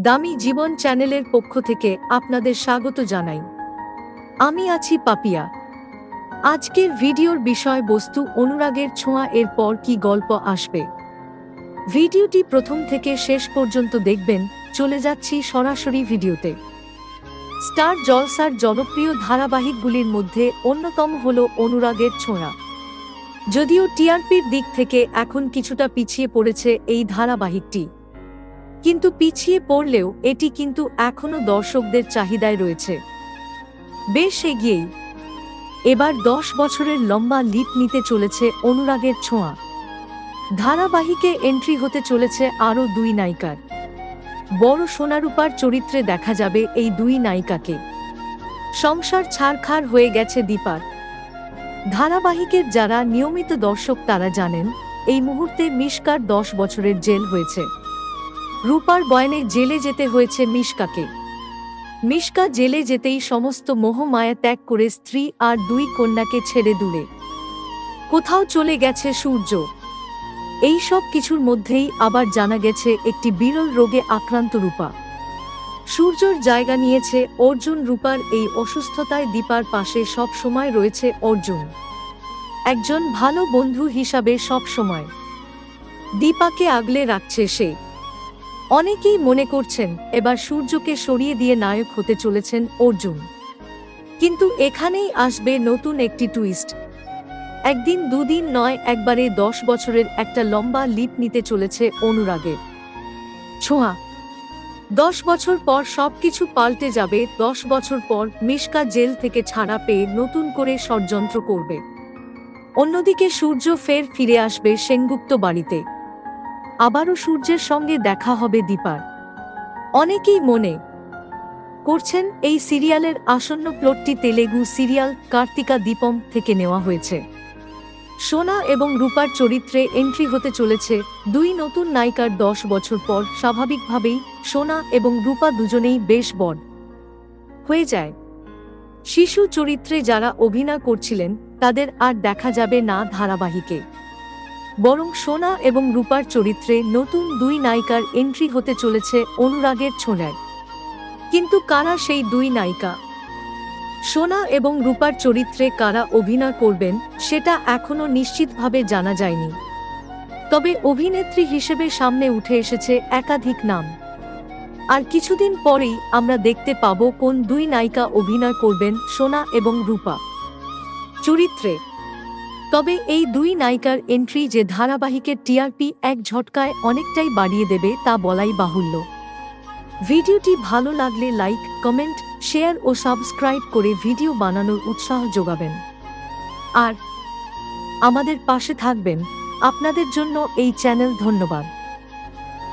দামি জীবন চ্যানেলের পক্ষ থেকে আপনাদের স্বাগত জানাই। আমি আছি পাপিয়া। আজকের ভিডিওর বিষয়বস্তু অনুরাগের ছোঁয়া এর পর কি গল্প আসবে? ভিডিওটি প্রথম থেকে শেষ পর্যন্ত দেখবেন, চলে যাচ্ছি সরাসরি ভিডিওতে। স্টার জলসার জনপ্রিয় ধারাবাহিকগুলির মধ্যে অন্যতম হল অনুরাগের ছোঁয়া। যদিও টিআরপির দিক থেকে এখন কিছুটা পিছিয়ে পড়েছে এই ধারাবাহিকটি। কিন্তু পিছিয়ে পড়লেও এটি কিন্তু এখনও দর্শকদের চাহিদায় রয়েছে। বেশ এগিয়েই। এবার দশ বছরের লম্বা লিপ নিতে চলেছে অনুরাগের ছোঁয়া। ধারাবাহিকে এন্ট্রি হতে চলেছে আরও দুই নায়িকার। বড় সোনারূপার চরিত্রে দেখা যাবে এই দুই নায়িকাকে। সংসার ছাড়খাড় হয়ে গেছে দীপার। ধারাবাহিকের যারা নিয়মিত দর্শক তারা জানেন, এই মুহূর্তে মিশকার দশ বছরের জেল হয়েছে। রূপার বয়নে জেলে যেতে হয়েছে মিশকাকে। মিশকা জেলে যেতেই সমস্ত মোহমায়া ত্যাগ করে স্ত্রী আর দুই কন্যাকে ছেড়ে দূরে। কোথাও চলে গেছে সূর্য। এই সব কিছুর মধ্যেই আবার জানা গেছে একটি বিরল রোগে আক্রান্ত রূপা। সূর্যর জায়গা নিয়েছে অর্জুন রূপার এই অসুস্থতায় দীপার পাশে সব সময় রয়েছে অর্জুন। একজন ভালো বন্ধু হিসাবে সব সময়। দীপাকে আগলে রাখছে সে। অনেকেই মনে করছেন, এবার সূর্যকে সরিয়ে দিয়ে নায়ক হতে চলেছেন অর্জুন। কিন্তু এখানেই আসবে নতুন একটি টুইস্ট একদিন দুদিন নয়, একবারে দশ বছরের একটা লম্বা লিপ নিতে চলেছে অনুরাগের ছোঁয়া। দশ বছর পর সবকিছু পাল্টে যাবে, দশ বছর পর মিশকা জেল থেকে ছাড়া পেয়ে নতুন করে ষড়যন্ত্র করবে। অন্যদিকে সূর্য ফের ফিরে আসবে সেনগুপ্ত বাড়িতে। আবারও সূর্যের সঙ্গে দেখা হবে দীপার। অনেকেই মনে করছেন এই সিরিয়ালের আসন্ন প্লটটি তেলেগু সিরিয়াল কার্তিকা দীপম থেকে নেওয়া হয়েছে। সোনা এবং রূপার চরিত্রে এন্ট্রি হতে চলেছে দুই নতুন নায়িকার দশ বছর পর স্বাভাবিকভাবেই সোনা এবং রূপা দুজনেই বেশ বড় হয়ে যায়। শিশু চরিত্রে যারা অভিনয় করছিলেন তাদের আর দেখা যাবে না ধারাবাহিকে। বরং সোনা এবং রূপার চরিত্রে নতুন দুই নায়িকার এন্ট্রি হতে চলেছে অনুরাগের ছোঁয়ায়। কিন্তু কারা সেই দুই নায়িকা? সোনা এবং রূপার চরিত্রে কারা অভিনয় করবেন, সেটা এখনও নিশ্চিতভাবে জানা যায়নি। তবে অভিনেত্রী হিসেবে সামনে উঠে এসেছে একাধিক নাম। আর কিছুদিন পরেই আমরা দেখতে পাব কোন দুই নায়িকা অভিনয় করবেন সোনা এবং রূপা। চরিত্রে তবে এই দুই নায়িকার এন্ট্রি যে ধারাবাহিকের টিআরপি এক ঝটকায় অনেকটাই বাড়িয়ে দেবে তা বলাই বাহুল্য। ভিডিওটি ভালো লাগলে লাইক, কমেন্ট, শেয়ার ও সাবস্ক্রাইব করে ভিডিও বানানোর উৎসাহ যোগাবেন। আর আমাদের পাশে থাকবেন। আপনাদের জন্য এই চ্যানেল ধন্যবাদ।